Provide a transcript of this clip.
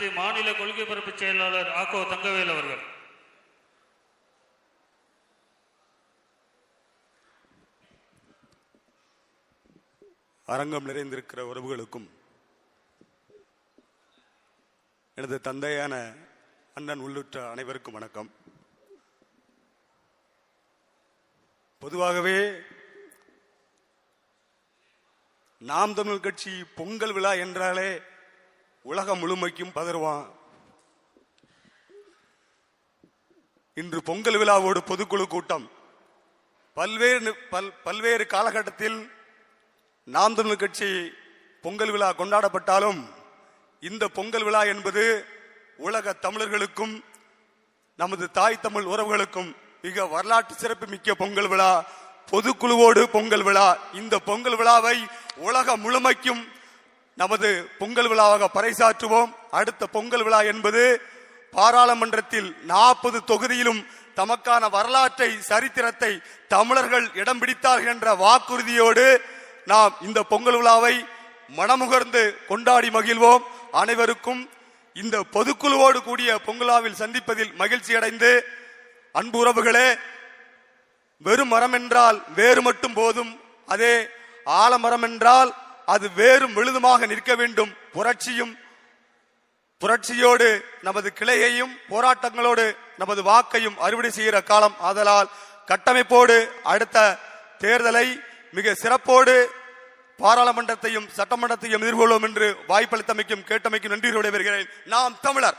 அடுத்து மாநில கொள்கை பரப்பு செயலாளர் ஆக்கோ தங்கவேல் அவர்கள். அரங்கம் நிறைந்திருக்கிற உறவுகளுக்கும் எனது தந்தையான அண்ணன் உள்ளிட்ட அனைவருக்கும் வணக்கம். பொதுவாகவே நாம் தமிழ் கட்சி பொங்கல் விழா என்றாலே உலகம் முழுமைக்கும் பதறுவான். இன்று பொங்கல் விழாவோடு பொதுக்குழு கூட்டம். பல்வேறு பல் பல்வேறு காலகட்டத்தில் நாம் தமிழ் கட்சி பொங்கல் விழா கொண்டாடப்பட்டாலும் இந்த பொங்கல் விழா என்பது உலக தமிழர்களுக்கும் நமது தாய் தமிழ் உறவுகளுக்கும் மிக வரலாற்று சிறப்பு மிக்க பொங்கல் விழா. பொதுக்குழுவோடு பொங்கல் விழா. இந்த பொங்கல் விழாவை உலகம் முழுமைக்கும் நமது பொங்கல் விழாவாக பறைசாற்றுவோம். அடுத்த பொங்கல் விழா என்பது பாராளுமன்றத்தில் நாற்பது தொகுதியிலும் தமக்கான வரலாற்றை சரித்திரத்தை தமிழர்கள் இடம் பிடித்தார்கள் என்ற வாக்குறுதியோடு நாம் இந்த பொங்கல் விழாவை மனமுகர்ந்து கொண்டாடி மகிழ்வோம். அனைவருக்கும் இந்த பொதுக்குழுவோடு கூடிய பொங்கலாவில் சந்திப்பதில் மகிழ்ச்சி அடைந்து அன்பு உறவுகளே வெறும் மரம் என்றால் வேறு மட்டும் போதும். அதே ஆலமரம் என்றால் அது வேறும் விழுதுமாக நிற்க வேண்டும். புரட்சியும் புரட்சியோடு நமது கிளையையும் போராட்டங்களோடு நமது வாக்கையும் அறுவடை செய்கிற காலம் ஆதலால் கட்டமைப்போடு அடுத்த தேர்தலை மிக சிறப்போடு பாராளுமன்றத்தையும் சட்டமன்றத்தையும் எதிர்கொள்வோம் என்று வாய்ப்பளித்தமைக்கும் கேட்டமைக்கும் நன்றி விடைபெறுகிறேன். நாம் தமிழர்.